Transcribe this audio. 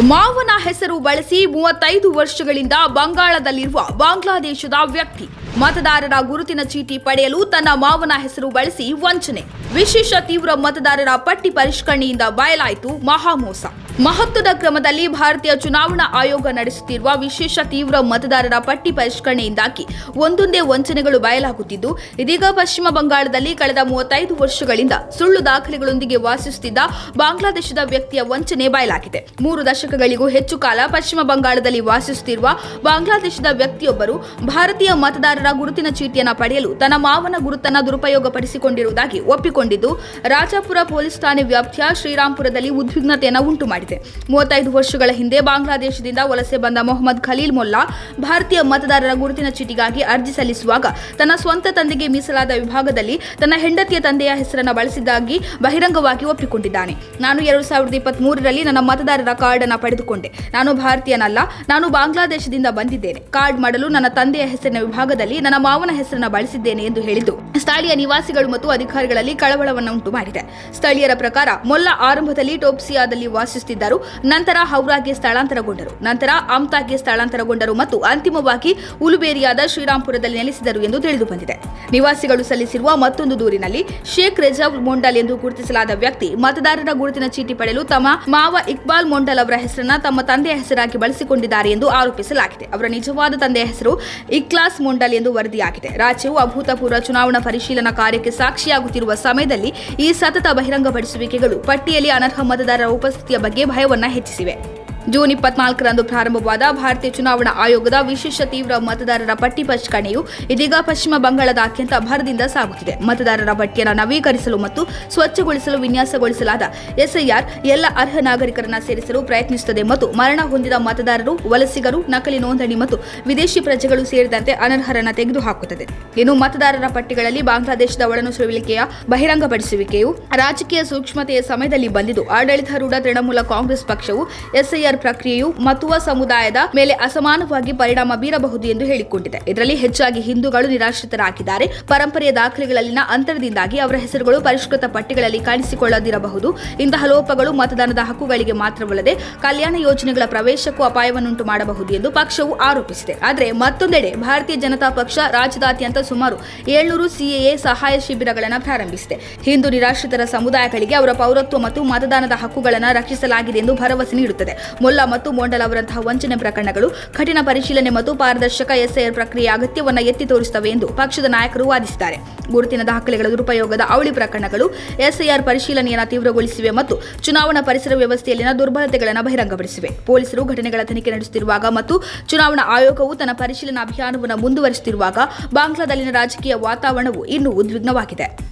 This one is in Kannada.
ಮಾವನ ಹೆಸರು ಬಳಸಿ ಮೂವತ್ತೈದು ವರ್ಷಗಳಿಂದ ಬಂಗಾಳದಲ್ಲಿರುವ ಬಾಂಗ್ಲಾದೇಶದ ವ್ಯಕ್ತಿ. ಮತದಾರರ ಗುರುತಿನ ಚೀಟಿ ಪಡೆಯಲು ತನ್ನ ಮಾವನ ಹೆಸರು ಬಳಸಿ ವಂಚನೆ. ವಿಶೇಷ ತೀವ್ರ ಮತದಾರರ ಪಟ್ಟಿ ಪರಿಷ್ಕರಣೆಯಿಂದ ಬಯಲಾಯಿತು ಮಹಾಮೋಸ. ಮಹತ್ವದ ಕ್ರಮದಲ್ಲಿ ಭಾರತೀಯ ಚುನಾವಣಾ ಆಯೋಗ ನಡೆಸುತ್ತಿರುವ ವಿಶೇಷ ತೀವ್ರ ಮತದಾರರ ಪಟ್ಟಿ ಪರಿಷ್ಕರಣೆಯಿಂದಾಗಿ ಒಂದೊಂದೇ ವಂಚನೆಗಳು ಬಯಲಾಗುತ್ತಿದ್ದು, ಇದೀಗ ಪಶ್ಚಿಮ ಬಂಗಾಳದಲ್ಲಿ ಕಳೆದ ಮೂವತ್ತೈದು ವರ್ಷಗಳಿಂದ ಸುಳ್ಳು ದಾಖಲೆಗಳೊಂದಿಗೆ ವಾಸಿಸುತ್ತಿದ್ದ ಬಾಂಗ್ಲಾದೇಶದ ವ್ಯಕ್ತಿಯ ವಂಚನೆ ಬಯಲಾಗಿದೆ. ಮೂರು ದಶಕಗಳಿಗೂ ಹೆಚ್ಚು ಕಾಲ ಪಶ್ಚಿಮ ಬಂಗಾಳದಲ್ಲಿ ವಾಸಿಸುತ್ತಿರುವ ಬಾಂಗ್ಲಾದೇಶದ ವ್ಯಕ್ತಿಯೊಬ್ಬರು ಭಾರತೀಯ ಮತದಾರರ ಗುರುತಿನ ಚೀಟಿಯನ್ನು ಪಡೆಯಲು ತನ್ನ ಮಾವನ ಗುರುತನ್ನು ದುರುಪಯೋಗಪಡಿಸಿಕೊಂಡಿರುವುದಾಗಿ ಒಪ್ಪಿಕೊಂಡಿದ್ದು, ರಾಜಾಪುರ ಪೊಲೀಸ್ ಠಾಣೆ ವ್ಯಾಪ್ತಿಯ ಶ್ರೀರಾಂಪುರದಲ್ಲಿ ಉದ್ವಿಗ್ನತೆಯನ್ನು ಉಂಟು ಮೂವತ್ತೈದು ವರ್ಷಗಳ ಹಿಂದೆ ಬಾಂಗ್ಲಾದೇಶದಿಂದ ವಲಸೆ ಬಂದ ಮೊಹಮ್ಮದ್ ಖಲೀಲ್ ಮೊಲ್ಲಾ ಭಾರತೀಯ ಮತದಾರರ ಗುರುತಿನ ಚೀಟಿಗಾಗಿ ಅರ್ಜಿ ಸಲ್ಲಿಸುವಾಗ ತನ್ನ ಸ್ವಂತ ತಂದೆಗೆ ಮೀಸಲಾದ ವಿಭಾಗದಲ್ಲಿ ತನ್ನ ಹೆಂಡತಿಯ ತಂದೆಯ ಹೆಸರನ್ನು ಬಳಸಿದ್ದಾಗಿ ಬಹಿರಂಗವಾಗಿ ಒಪ್ಪಿಕೊಂಡಿದ್ದಾನೆ. ನಾನು ಎರಡು ಸಾವಿರದ ಇಪ್ಪತ್ತ್ ಮೂರರಲ್ಲಿ ನನ್ನ ಮತದಾರರ ಕಾರ್ಡ್ ಅನ್ನು ಪಡೆದುಕೊಂಡೆ. ನಾನು ಭಾರತೀಯನಲ್ಲ, ನಾನು ಬಾಂಗ್ಲಾದೇಶದಿಂದ ಬಂದಿದ್ದೇನೆ. ಕಾರ್ಡ್ ಮಾಡಲು ನನ್ನ ತಂದೆಯ ಹೆಸರಿನ ವಿಭಾಗದಲ್ಲಿ ನನ್ನ ಮಾವನ ಹೆಸರನ್ನು ಬಳಸಿದ್ದೇನೆ ಎಂದು ಹೇಳಿದ್ದು, ಸ್ಥಳೀಯ ನಿವಾಸಿಗಳು ಮತ್ತು ಅಧಿಕಾರಿಗಳಲ್ಲಿ ಕಳವಳವನ್ನು ಉಂಟು ಮಾಡಿದೆ. ಸ್ಥಳೀಯರ ಪ್ರಕಾರ ಮೊಲ್ಲ ಆರಂಭದಲ್ಲಿ ಟೋಪ್ಸಿಯಾದಲ್ಲಿ ವಾಸಿಸುತ್ತಿದ್ದರು ನಂತರ ಹೌರಾಗೆ ಸ್ಥಳಾಂತರಗೊಂಡರು. ನಂತರ ಅಮ್ತಾಗೆ ಸ್ಥಳಾಂತರಗೊಂಡರು ಮತ್ತು ಅಂತಿಮವಾಗಿ ಉಲುಬೇರಿಯಾದ ಶ್ರೀರಾಂಪುರದಲ್ಲಿ ನೆಲೆಸಿದರು ಎಂದು ತಿಳಿದುಬಂದಿದೆ ನಿವಾಸಿಗಳು ಸಲ್ಲಿಸಿರುವ ಮತ್ತೊಂದು ದೂರಿನಲ್ಲಿ ಶೇಖ್ ರೆಜಾವ್ ಮೊಂಡಲ್ ಎಂದು ಗುರುತಿಸಲಾದ ವ್ಯಕ್ತಿ ಮತದಾರರ ಗುರುತಿನ ಚೀಟಿ ಪಡೆಯಲು ತಮ್ಮ ಮಾವ ಇಕ್ಬಾಲ್ ಮೊಂಡಲ್ ಅವರ ಹೆಸರನ್ನ ತಮ್ಮ ತಂದೆಯ ಹೆಸರಾಗಿ ಬಳಸಿಕೊಂಡಿದ್ದಾರೆ ಎಂದು ಆರೋಪಿಸಲಾಗಿದೆ. ಅವರ ನಿಜವಾದ ತಂದೆಯ ಹೆಸರು ಇಕ್ಲಾಸ್ ಮೊಂಡಲ್ ಎಂದು ವರದಿಯಾಗಿದೆ. ರಾಜ್ಯವು ಅಭೂತಪೂರ್ವ ಚುನಾವಣಾ ಪರಿಶೀಲನಾ ಕಾರ್ಯಕ್ಕೆ ಸಾಕ್ಷಿಯಾಗುತ್ತಿರುವ ಸಮಯದಲ್ಲಿ ಈ ಸತತ ಬಹಿರಂಗಪಡಿಸುವಿಕೆಗಳು ಪಟ್ಟಿಯಲ್ಲಿ ಅನರ್ಹ ಮತದಾರರ ಉಪಸ್ಥಿತಿಯ ಬಗ್ಗೆ முக்கிய பயம் ஒன்றா ಜೂನ್ ಇಪ್ಪತ್ನಾಲ್ಕರಂದು ಪ್ರಾರಂಭವಾದ ಭಾರತೀಯ ಚುನಾವಣಾ ಆಯೋಗದ ವಿಶೇಷ ತೀವ್ರ ಮತದಾರರ ಪಟ್ಟಿ ಪರಿಷ್ಕರಣೆಯು ಇದೀಗ ಪಶ್ಚಿಮ ಬಂಗಾಳದಾದ್ಯಂತ ಭರದಿಂದ ಸಾಗುತ್ತಿದೆ. ಮತದಾರರ ಪಟ್ಟಿಯನ್ನು ನವೀಕರಿಸಲು ಮತ್ತು ಸ್ವಚ್ಛಗೊಳಿಸಲು ವಿನ್ಯಾಸಗೊಳಿಸಲಾದ ಎಸ್ಐಆರ್ ಎಲ್ಲ ಅರ್ಹ ನಾಗರಿಕರನ್ನ ಸೇರಿಸಲು ಪ್ರಯತ್ನಿಸುತ್ತದೆ ಮತ್ತು ಮರಣ ಹೊಂದಿದ ಮತದಾರರು, ವಲಸಿಗರು, ನಕಲಿ ನೋಂದಣಿ ಮತ್ತು ವಿದೇಶಿ ಪ್ರಜೆಗಳು ಸೇರಿದಂತೆ ಅನರ್ಹರನ್ನ ತೆಗೆದುಹಾಕುತ್ತದೆ. ಇನ್ನು ಮತದಾರರ ಪಟ್ಟಿಗಳಲ್ಲಿ ಬಾಂಗ್ಲಾದೇಶದ ಒಳನುಸುಳುವಿಕೆಯ ಬಹಿರಂಗಪಡಿಸುವಿಕೆಯು ರಾಜಕೀಯ ಸೂಕ್ಷ್ಮತೆಯ ಸಮಯದಲ್ಲಿ ಬಂದಿದ್ದು, ಆಡಳಿತಾರೂಢ ತೃಣಮೂಲ ಕಾಂಗ್ರೆಸ್ ಪಕ್ಷವು ಎಸ್ಐಆರ್ ಪ್ರಕ್ರಿಯೆಯು ಮತುವ ಸಮುದಾಯದ ಮೇಲೆ ಅಸಮಾನವಾಗಿ ಪರಿಣಾಮ ಬೀರಬಹುದು ಎಂದು ಹೇಳಿಕೊಂಡಿದೆ. ಇದರಲ್ಲಿ ಹೆಚ್ಚಾಗಿ ಹಿಂದೂಗಳು ನಿರಾಶ್ರಿತರಾಗಿದ್ದಾರೆ. ಪರಂಪರೆಯ ದಾಖಲೆಗಳಲ್ಲಿನ ಅಂತರದಿಂದಾಗಿ ಅವರ ಹೆಸರುಗಳು ಪರಿಷ್ಕೃತ ಪಟ್ಟಿಗಳಲ್ಲಿ ಕಾಣಿಸಿಕೊಳ್ಳದಿರಬಹುದು. ಇಂತಹ ಲೋಪಗಳು ಮತದಾನದ ಹಕ್ಕುಗಳಿಗೆ ಮಾತ್ರವಲ್ಲದೆ ಕಲ್ಯಾಣ ಯೋಜನೆಗಳ ಪ್ರವೇಶಕ್ಕೂ ಅಪಾಯವನ್ನುಂಟು ಮಾಡಬಹುದು ಎಂದು ಪಕ್ಷವು ಆರೋಪಿಸಿದೆ. ಆದರೆ ಮತ್ತೊಂದೆಡೆ ಭಾರತೀಯ ಜನತಾ ಪಕ್ಷ ರಾಜ್ಯದಾದ್ಯಂತ ಸುಮಾರು ಏಳ್ನೂರು ಸಿಎಎ ಸಹಾಯ ಶಿಬಿರಗಳನ್ನು ಪ್ರಾರಂಭಿಸಿದೆ. ಹಿಂದೂ ನಿರಾಶ್ರಿತರ ಸಮುದಾಯಗಳಿಗೆ ಅವರ ಪೌರತ್ವ ಮತ್ತು ಮತದಾನದ ಹಕ್ಕುಗಳನ್ನು ರಕ್ಷಿಸಲಾಗಿದೆ ಎಂದು ಭರವಸೆ ನೀಡುತ್ತದೆ. ಮೊಲ್ಲಾ ಮತ್ತು ಮೊಂಡಲ್ ಅವರಂತಹ ವಂಚನೆ ಪ್ರಕರಣಗಳು ಕಠಿಣ ಪರಿಶೀಲನೆ ಮತ್ತು ಪಾರದರ್ಶಕ ಎಸ್ಐಆರ್ ಪ್ರಕ್ರಿಯೆ ಅಗತ್ಯವನ್ನು ಎತ್ತಿ ತೋರಿಸುತ್ತವೆ ಎಂದು ಪಕ್ಷದ ನಾಯಕರು ವಾದಿಸಿದ್ದಾರೆ. ಗುರುತಿನ ದಾಖಲೆಗಳ ದುರುಪಯೋಗದ ಅವಳಿ ಪ್ರಕರಣಗಳು ಎಸ್ಐಆರ್ ಪರಿಶೀಲನೆಯನ್ನು ತೀವ್ರಗೊಳಿಸಿವೆ ಮತ್ತು ಚುನಾವಣಾ ಪರಿಸರ ವ್ಯವಸ್ಥೆಯಲ್ಲಿನ ದುರ್ಬಲತೆಗಳನ್ನು ಬಹಿರಂಗಪಡಿಸಿವೆ. ಪೊಲೀಸರು ಘಟನೆಗಳ ತನಿಖೆ ನಡೆಸುತ್ತಿರುವಾಗ ಮತ್ತು ಚುನಾವಣಾ ಆಯೋಗವು ತನ್ನ ಪರಿಶೀಲನಾ ಅಭಿಯಾನವನ್ನು ಮುಂದುವರಿಸುತ್ತಿರುವಾಗ ಬಾಂಗ್ಲಾದಲ್ಲಿನ ರಾಜಕೀಯ ವಾತಾವರಣವು ಇನ್ನೂ ಉದ್ವಿಗ್ನವಾಗಿದೆ.